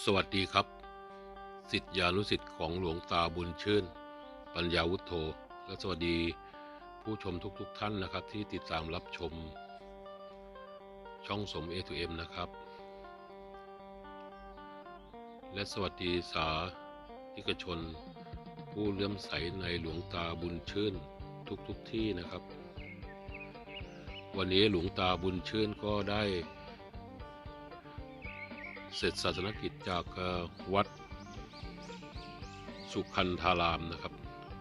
สวัสดีครับ สิทธิานุสิทธิ์ของหลวงตาบุญชื่น ปัญญาวุฒโธ และสวัสดีผู้ชมทุกๆทท่านนะครับ ที่ติดตามรับชม ช่องสม A2M นะครับ และสวัสดีสาธิกชน ผู้เลื่อมใสในหลวงตาบุญชื่นทุกๆทที่นะครับ วันนี้หลวงตาบุญชื่นก็ได้ เสร็จศาสนกิจจากวัดสุขันธารามนะครับ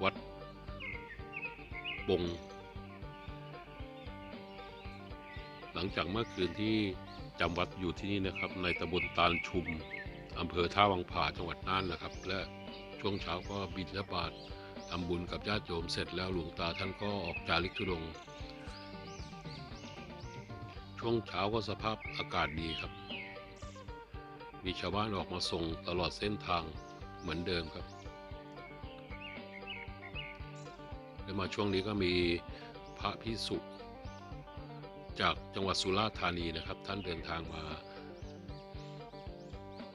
วัดบง หลังจากเมื่อคืนที่จำวัดอยู่ที่นี่นะครับ ในตำบลตาลชุมอำเภอท่าวังผาจังหวัดน่านนะครับ และช่วงเช้าก็บิณฑบาตทำบุญกับญาติโยมเสร็จแล้วหลวงตาท่านก็ออกจาริกธุดง ช่วงเช้าก็สภาพอากาศดีครับ มีชาวบ้านออกมาส่งตลอดเส้นทางเหมือนเดิมครับและมาช่วงนี้ก็มีพระพิสุจากจังหวัดสุราษฎร์ธานีนะครับ ท่านเดินทางมา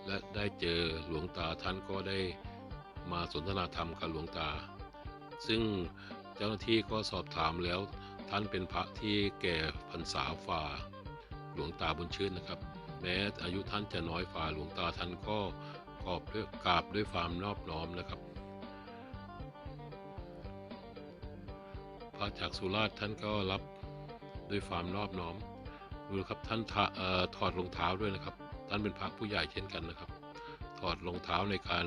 และได้เจอหลวงตาท่านก็ได้มาสนทนาธรรมกับหลวงตา ซึ่งเจ้าหน้าที่ก็สอบถามแล้วท่านเป็นพระที่แก่พรรษาฝ่าหลวงตาบุญชื่นนะครับ แม้อายุท่านจะน้อยฝ่าหลวงตาท่านก็กอบด้วยกราบด้วยความนอบน้อมนะครับ พระจากสุราษฎร์ท่านก็รับด้วยความนอบน้อมดูครับท่านถเอ่อถอดรองเท้าด้วยนะครับ ท่านเป็นพระผู้ใหญ่เช่นกันนะครับ ถอดรองเท้าในการ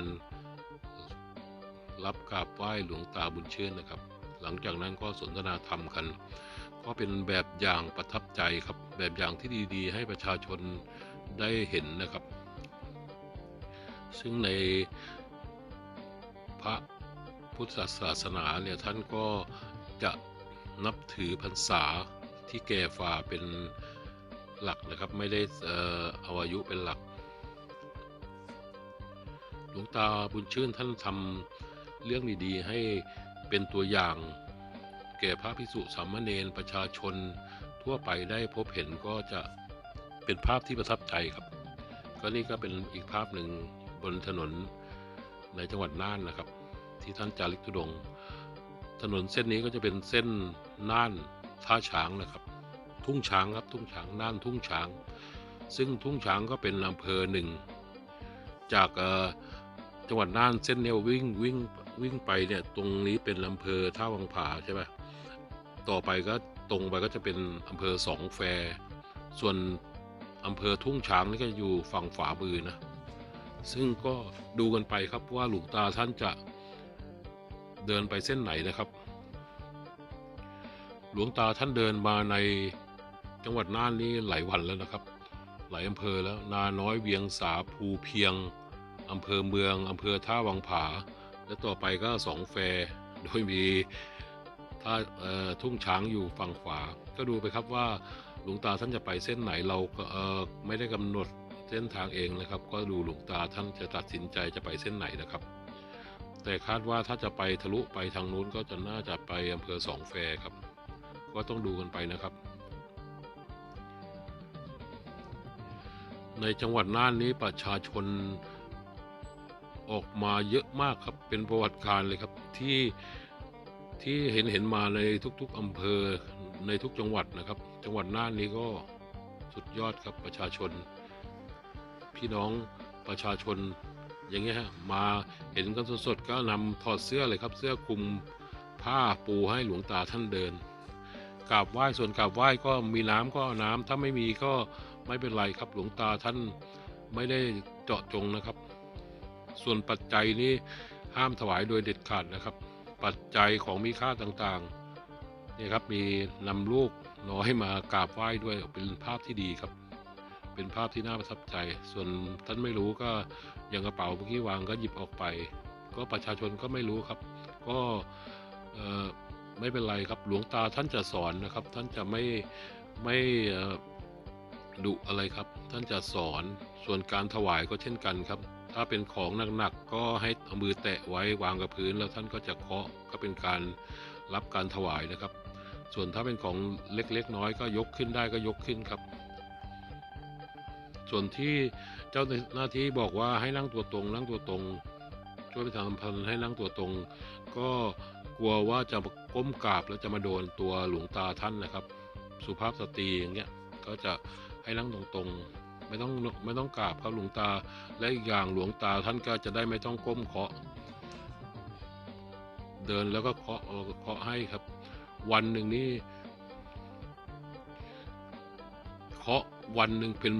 รับกราบไหว้หลวงตาบุญเชื่นนะครับ หลังจากนั้นก็สนทนาธรรมกัน ก็เป็นแบบอย่างประทับใจครับ แบบอย่างที่ดีๆ ให้ประชาชนได้เห็นนะครับ ซึ่งในพระพุทธศาสนาเนี่ยท่านก็จะนับถือพรรษาที่แก่ฝ่าเป็นหลักนะครับ ไม่ได้เอ่อเอาอายุเป็นหลัก หลวงตาบุญชื่นท่านทำเรื่องดีๆให้ เป็นตัวอย่าง แก่พระภิกษุสามเณรประชาชนทั่วไปได้พบเห็นก็จะเป็นภาพที่ประทับใจครับ ก็นี่ก็เป็นอีกภาพหนึ่งบนถนนในจังหวัดน่านนะครับ ที่ท่านจาริกธุดง ถนนเส้นนี้ก็จะเป็นเส้นน่านท่าช้างนะครับ ทุ่งช้างครับทุ่งช้างน่านทุ่งช้าง ซึ่งทุ่งช้างก็เป็นอำเภอหนึ่งจากจังหวัดน่านเส้นเนี้ยวิ่งวิ่ง วิ่งไปเนี่ยตรงนี้เป็นอำเภอท่าวังผาใช่ไหมต่อไปก็ตรงไปก็จะเป็นอำเภอสองแฟ ส่วนอำเภอทุ่งช้างนี่ก็อยู่ฝั่งฝามือนะ ซึ่งก็ดูกันไปครับว่าหลวงตาท่านจะเดินไปเส้นไหนนะครับ หลวงตาท่านเดินมาในจังหวัดน่านนี่หลายวันแล้วนะครับ หลายอำเภอแล้วนาน้อยเวียงสาภูเพียงอำเภอเมืองอำเภอท่าวังผา และต่อไปก็สองแฟโดยมีท่าทุ่งช้างอยู่ฝั่งขวา ก็ดูไปครับว่าหลวงตาท่านจะไปเส้นไหนเราก็ไม่ได้กำหนดเส้นทางเองนะครับ ก็ดูหลวงตาท่านจะตัดสินใจจะไปเส้นไหนนะครับ แต่คาดว่าถ้าจะไปทะลุไปทางนู้นก็จะน่าจะไปอำเภอสองแฟครับ ก็ต้องดูกันไปนะครับ ในจังหวัดน่านนี้ประชาชน ออกมาเยอะมากครับเป็นประวัติการเลยครับที่ที่เห็นเห็นมาในทุกๆอำเภอในทุกจังหวัดนะครับ จังหวัดน่านนี้ก็สุดยอดครับประชาชน พี่น้องประชาชนอย่างเงี้ยฮะมาเห็นกันสดๆก็นำถอดเสื้อเลยครับ เสื้อคลุมผ้าปูให้หลวงตาท่านเดินกราบไหว้ส่วนกราบไหว้ก็มีน้ำก็เอาน้ำถ้าไม่มีก็ไม่เป็นไรครับหลวงตาท่านไม่ได้เจาะจงนะครับ ส่วนปัจจัยนี้ห้ามถวายโดยเด็ดขาดนะครับ ปัจจัยของมีค่าต่างๆนี่ครับมีนำลูกน้อยมากราบไหว้ด้วยเป็นภาพที่ดีครับ เป็นภาพที่น่าประทับใจ ส่วนท่านไม่รู้ก็อย่างกระเป๋าเมื่อกี้วางก็หยิบออกไป ก็ประชาชนก็ไม่รู้ครับ ก็เออไม่เป็นไรครับหลวงตาท่านจะสอนนะครับ ท่านจะไม่ไม่ดุอะไรครับ ท่านจะสอนส่วนการถวายก็เช่นกันครับ ถ้าเป็นของหนักๆก็ให้เอามือแตะไว้วางกับพื้น แล้วท่านก็จะเคาะก็เป็นการรับการถวายนะครับ ส่วนถ้าเป็นของเล็กๆน้อยก็ยกขึ้นได้ก็ยกขึ้นครับ ส่วนที่เจ้าหน้าที่บอกว่าให้นั่งตัวตรง นั่งตัวตรงช่วยประชาสัมพันธ์ให้นั่งตัวตรง ก็กลัวว่าจะก้มกราบแล้วจะมาโดนตัวหลวงตาท่านนะครับ สุภาพสตรีอย่างเงี้ยก็จะให้นั่งตรงๆ ไม่ต้องไม่ต้องกราบครับหลวงตา และอีกอย่างหลวงตาท่านก็จะได้ไม่ต้องก้มเคาะ เดินแล้วก็เคาะเคาะให้ครับ วันหนึ่งนี่เคาะวันหนึ่งเป็น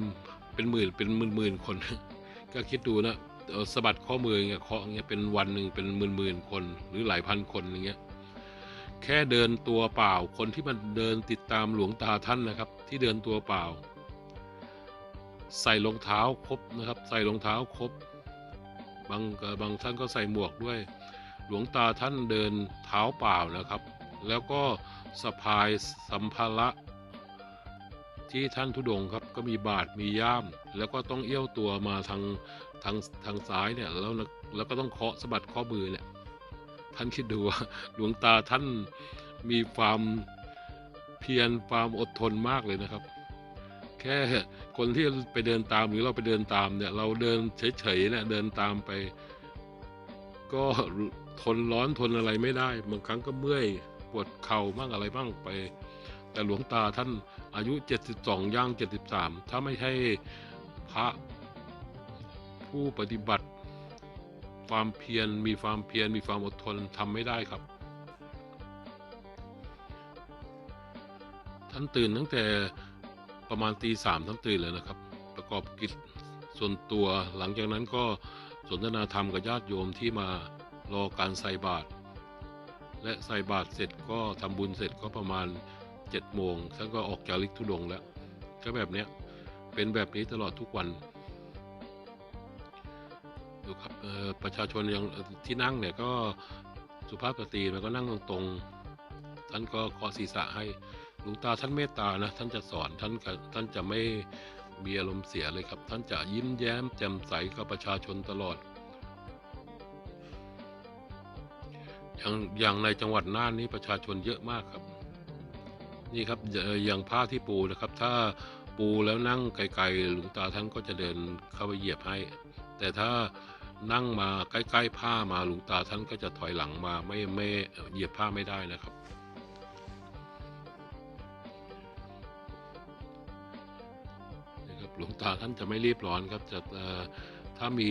เป็นหมื่นเป็นหมื่นหมื่นคน ก็คิดดูนะสะบัดข้อมืออย่างเงี้ยเคาะอย่างเงี้ยเป็นวันหนึ่งเป็นหมื่นหมื่นคน หรือหลายพันคนอย่างเงี้ยแค่เดินตัวเปล่าคนที่มันเดินติดตามหลวงตาท่านนะครับ ที่เดินตัวเปล่า ใส่รองเท้าครบนะครับ ใส่รองเท้าครบบางบางท่านก็ใส่หมวกด้วย หลวงตาท่านเดินเท้าเปล่านะครับ แล้วก็สะพายสัมภาระที่ท่านทุดงค์ครับก็มีบาทมีย่าม แล้วก็ต้องเอี้ยวตัวมาทางทางทางซ้ายเนี่ยแล้วแล้วก็ต้องเคาะสะบัดข้อมือเนี่ยท่านคิดดูว่าหลวงตาท่านมีความเพียรความอดทนมากเลยนะครับ แค่คนที่ไปเดินตามหรือเราไปเดินตามเนี่ย เราเดินเฉยๆเนี่ยเดินตามไป ก็ทนร้อนทนอะไรไม่ได้บางครั้งก็เมื่อยปวดเข่าบ้างอะไรบ้างไป แต่หลวงตาท่านอายุ 72 ย่าง 73 ถ้าไม่ใช่พระผู้ปฏิบัติ ความเพียรมีความเพียรมีความอดทนทำไม่ได้ครับ ท่านตื่นตั้งแต่ ประมาณตีสามท่านตื่นเลยนะครับ ประกอบกิจส่วนตัวหลังจากนั้นก็สนทนาธรรมกับญาติโยมที่มารอการใส่บาตรและใส่บาตรเสร็จก็ทำบุญเสร็จก็ประมาณเจ็ดโมงท่านก็ออกจากลิกทุดงแล้ว ก็แบบเนี้ยเป็นแบบนี้ตลอดทุกวันดูครับประชาชนยังที่นั่งเนี่ยก็สุภาพสตรีมันก็นั่งตรงๆท่านก็เคาะศีรษะให้ หลวงตาท่านเมตตานะท่านจะสอนท่านท่านจะไม่มีอารมณ์เสียเลยครับ ท่านจะยิ้มแย้มแจ่มใสกับประชาชนตลอด อย่างอย่างในจังหวัดน่านนี่ประชาชนเยอะมากครับ นี่ครับเอ่ออย่างผ้าที่ปูนะครับ ถ้าปูแล้วนั่งไกลๆหลวงตาท่านก็จะเดินเข้าไปเหยียบให้ แต่ถ้านั่งมาใกล้ๆผ้ามาหลวงตาท่านก็จะถอยหลังมาไม่ไม่เหยียบผ้าไม่ได้นะครับ ครับหลวงตาท่านจะไม่รีบร้อนครับจะถ้ามี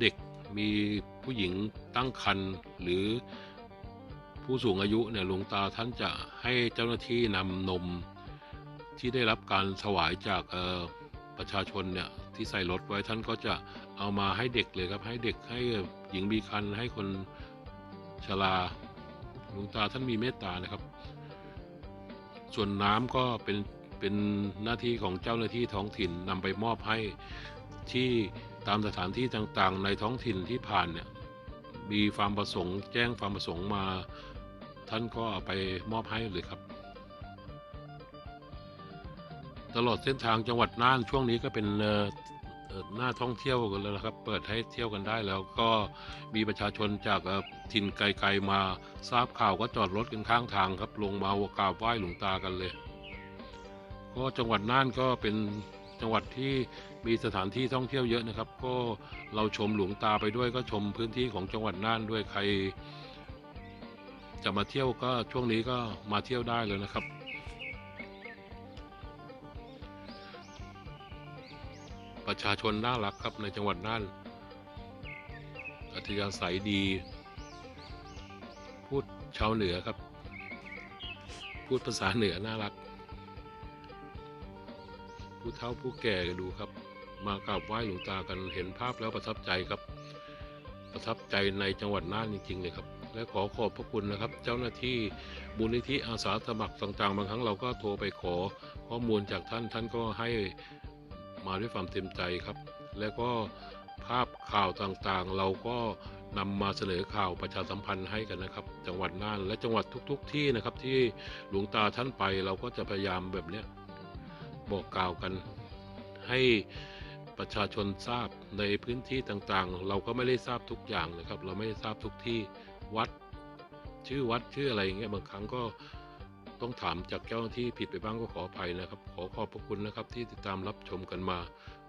เด็กมีผู้หญิงตั้งครรภ์หรือผู้สูงอายุเนี่ยหลวงตาท่านจะให้เจ้าหน้าที่นำนมที่ได้รับการถวายจากประชาชนเนี่ยที่ใส่รถไว้ท่านก็จะเอามาให้เด็กเลยครับ ให้เด็กให้หญิงมีครรภ์ให้คนชราหลวงตาท่านมีเมตตานะครับ ส่วนน้ำก็เป็น เป็นหน้าที่ของเจ้าหน้าที่ท้องถิ่นนำไปมอบให้ที่ตามสถานที่ต่างๆ ในท้องถิ่นที่ผ่านเนี่ยมีความประสงค์แจ้งความประสงค์มา ท่านก็เอาไปมอบให้เลยครับ ตลอดเส้นทางจังหวัดน่านช่วงนี้ก็เป็นหน้าท่องเที่ยวกันแล้วนะครับ เปิดให้เที่ยวกันได้แล้วก็มีประชาชนจากถิ่นไกลๆมาทราบข่าวก็จอดรถกันข้างทางครับ ลงมากราบไหว้หลวงตากันเลย ก็จังหวัดน่านก็เป็นจังหวัดที่มีสถานที่ท่องเที่ยวเยอะนะครับ ก็เราชมหลวงตาไปด้วยก็ชมพื้นที่ของจังหวัดน่านด้วยใคร จะมาเที่ยวก็ช่วงนี้ก็มาเที่ยวได้เลยนะครับ ประชาชนน่ารักครับในจังหวัดน่านอัธยาศัยดี พูดชาวเหนือครับ พูดภาษาเหนือน่ารัก ผู้เฒ่าผู้แก่ดูครับ มากราบไหว้หลวงตากันเห็นภาพแล้วประทับใจครับ ประทับใจในจังหวัดน่านจริง ๆ เลยครับ และขอขอบพระคุณนะครับ เจ้าหน้าที่บุญนิธิอาสาสมัครต่างๆ บางครั้งเราก็โทรไปขอข้อมูลจากท่านท่านก็ให้มาด้วยความเต็มใจครับ และก็ภาพข่าวต่างๆ เราก็นำมาเสนอข่าวประชาสัมพันธ์ให้กันนะครับ จังหวัดน่านและจังหวัดทุก ๆ ที่นะครับที่หลวงตาท่านไปเราก็จะพยายามแบบเนี้ย บอกกล่าวกัน ให้ประชาชนทราบในพื้นที่ต่างๆ เราก็ไม่ได้ทราบทุกอย่างนะครับ เราไม่ได้ทราบทุกที่วัดชื่อวัดชื่ออะไรอย่างเงี้ยบางครั้งก็ต้องถามจากเจ้าหน้าที่ผิดไปบ้างก็ขออภัยนะครับ ขอขอบพระคุณนะครับที่ติดตามรับชมกันมา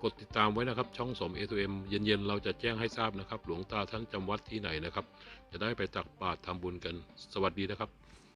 กดติดตามไว้นะครับ ช่องสมเอทูเอ็มเย็นๆ เราจะแจ้งให้ทราบนะครับ หลวงตาท่านจำวัดที่ไหนนะครับ จะได้ไปตักบาตรทำบุญกัน สวัสดีนะครับ